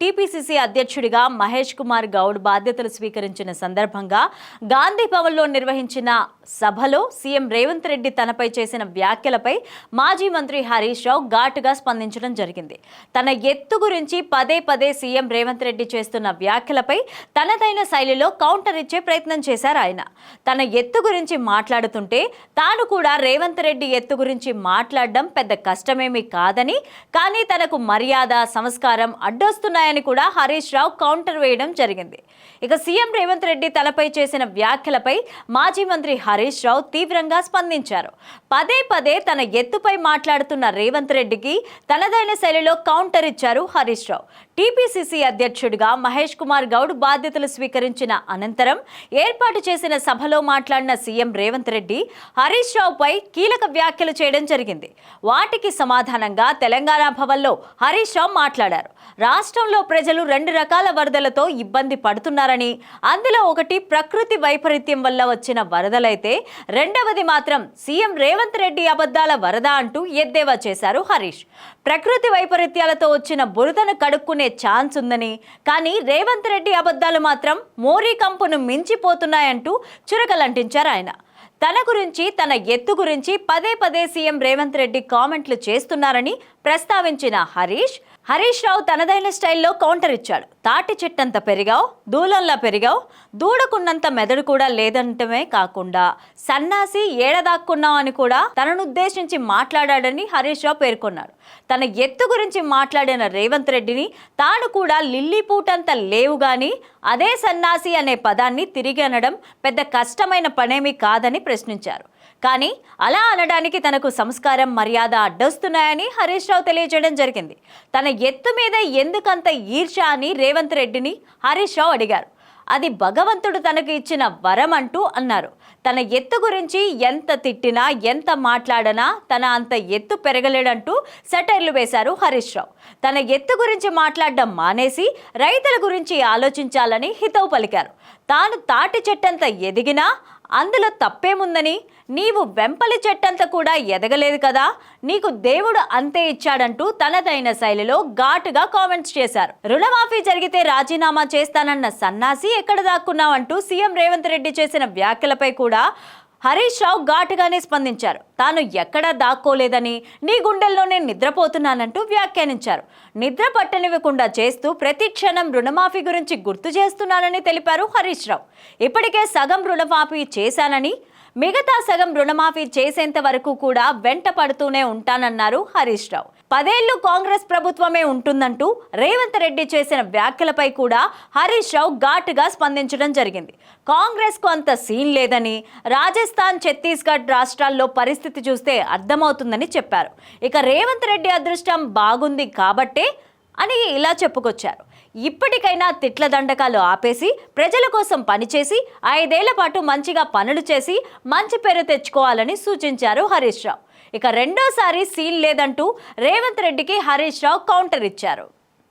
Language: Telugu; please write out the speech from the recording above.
టీపీసీసీ అధ్యక్షుడిగా మహేష్ కుమార్ గౌడ్ బాధ్యతలు స్వీకరించిన సందర్భంగా గాంధీ భవన్లో నిర్వహించిన సభలో సీఎం రేవంత్ రెడ్డి తనపై చేసిన వ్యాఖ్యలపై మాజీ మంత్రి హరీష్ రావు ఘాటుగా స్పందించడం జరిగింది. తన ఎత్తు గురించి పదే పదే సీఎం రేవంత్ రెడ్డి చేస్తున్న వ్యాఖ్యలపై తనదైన శైలిలో కౌంటర్ ఇచ్చే ప్రయత్నం చేశారు ఆయన. తన ఎత్తు గురించి మాట్లాడుతుంటే తాను కూడా రేవంత్ రెడ్డి ఎత్తు గురించి మాట్లాడడం పెద్ద కష్టమేమీ కాదని కానీ తనకు మర్యాద సంస్కారం ఉన్నాయని కూడా హరీష్ రావు కౌంటర్ వేయడం జరిగింది. ఇక సీఎం రేవంత్ రెడ్డి తలపై చేసిన వ్యాఖ్యలపై మాజీ మంత్రి హరీష్ రావు తీవ్రంగా స్పందించారు. పదే పదే తన ఎత్తుపై మాట్లాడుతున్న రేవంత్ రెడ్డికి తనదైన శైలిలో కౌంటర్ ఇచ్చారు హరీష్ రావు. టీపీసీసీ అధ్యక్షుడిగా మహేష్ కుమార్ గౌడ్ బాధ్యతలు స్వీకరించిన అనంతరం ఏర్పాటు చేసిన సభలో మాట్లాడిన సీఎం రేవంత్ రెడ్డి హరీష్ రావుపై కీలక వ్యాఖ్యలు చేయడం జరిగింది. వాటికి సమాధానంగా తెలంగాణ భవన్లో హరీష్ రావు మాట్లాడారు. రాష్ట్రంలో ప్రజలు రెండు రకాల వరదలతో ఇబ్బంది పడుతున్నారని అందులో ఒకటి ప్రకృతి వైపరీత్యం వల్ల వచ్చిన వరదలైతే రెండవది మాత్రం సీఎం రేవంత్ రెడ్డి అబద్ధాల వరద అంటూ ఎద్దేవా చేశారు హరీష్. ప్రకృతి వైపరీత్యాలతో వచ్చిన బురదను కడుక్కునే ఛాన్స్ ఉందని కానీ రేవంత్ రెడ్డి అబద్ధాలు మాత్రం మోరీ కంపును మించిపోతున్నాయంటూ చురకలంటించారు ఆయన. తన గురించి తన ఎత్తు గురించి పదే పదే సీఎం రేవంత్ రెడ్డి కామెంట్లు చేస్తున్నారని ప్రస్తావించిన హరీష్ హరీష్ రావు తనదైన స్టైల్లో కౌంటర్ ఇచ్చాడు. తాటి చెట్టంత పెరిగావు దూలంలా పెరిగావు దూడకున్నంత మెదడు కూడా లేదంటమే కాకుండా సన్నాసి ఏడదాక్కున్నావు అని కూడా తననుద్దేశించి మాట్లాడాడని హరీష్ రావు పేర్కొన్నాడు తన ఎత్తు గురించి మాట్లాడిన రేవంత్ రెడ్డిని తాను కూడా లిల్లీ పూటంత లేవు గాని అదే సన్నాసి అనే పదాన్ని తిరిగి అనడం పెద్ద కష్టమైన పనేమీ కాదని ప్రశ్నించారు. కానీ అలా అనడానికి తనకు సంస్కారం మర్యాద అడ్డొస్తున్నాయని హరీష్ రావు తెలియజేయడం జరిగింది. తన ఎత్తు మీద ఎందుకంత ఈర్ష అని రేవంత్ రెడ్డిని హరీష్ రావు అడిగారు. అది భగవంతుడు తనకు ఇచ్చిన వరం అంటూ అన్నారు. తన ఎత్తు గురించి ఎంత తిట్టినా ఎంత మాట్లాడనా తన అంత ఎత్తు పెరగలేడంటూ సెటైర్లు వేశారు హరీష్ రావు. తన ఎత్తు గురించి మాట్లాడడం మానేసి రైతుల గురించి ఆలోచించాలని హితవు పలికారు. తాను తాటి చెట్టంత ఎదిగినా అందులో తప్పేముందని? నీవు వెంపలి చెట్టంత కూడా ఎదగలేదు కదా? నీకు దేవుడు అంతే ఇచ్చాడంటూ తనదైన శైలిలో ఘాటుగా కామెంట్స్ చేశారు. రుణమాఫీ జరిగితే రాజీనామా చేస్తానన్న సన్నాసి ఎక్కడ దాక్కున్నావంటూ సీఎం రేవంత్ రెడ్డి చేసిన వ్యాఖ్యలపై కూడా హరీష్ రావు ఘాటుగానే స్పందించారు. తాను ఎక్కడా దాక్కోలేదని నీ గుండెల్లోనే నిద్రపోతున్నానంటూ వ్యాఖ్యానించారు. నిద్ర పట్టనివ్వకుండా చేస్తూ ప్రతి క్షణం రుణమాఫీ గురించి గుర్తు చేస్తున్నానని తెలిపారు హరీష్ రావు. ఇప్పటికే సగం రుణమాఫీ చేశానని మిగతా సగం రుణమాఫీ చేసేంత వరకు కూడా వెంట పడుతూనే ఉంటానన్నారు హరీష్ రావు. పదేళ్ళు కాంగ్రెస్ ప్రభుత్వమే ఉంటుందంటూ రేవంత్ రెడ్డి చేసిన వ్యాఖ్యలపై కూడా హరీష్ రావు ఘాటుగా స్పందించడం జరిగింది. కాంగ్రెస్కు అంత సీన్ లేదని రాజస్థాన్ ఛత్తీస్గఢ్ రాష్ట్రాల్లో పరిస్థితి చూస్తే అర్థమవుతుందని చెప్పారు. ఇక రేవంత్ రెడ్డి అదృష్టం బాగుంది కాబట్టే అని ఇలా చెప్పుకొచ్చారు. ఇప్పటికైనా తిట్ల దండకాలు ఆపేసి ప్రజల కోసం పనిచేసి ఐదేళ్ళ పాటు మంచిగా పనులు చేసి మంచి పేరు తెచ్చుకోవాలని సూచించారు హరీష్ రావు. ఇక రెండోసారి సీన్ లేదంటూ రేవంత్ రెడ్డికి హరీష్ రావు కౌంటర్ ఇచ్చారు.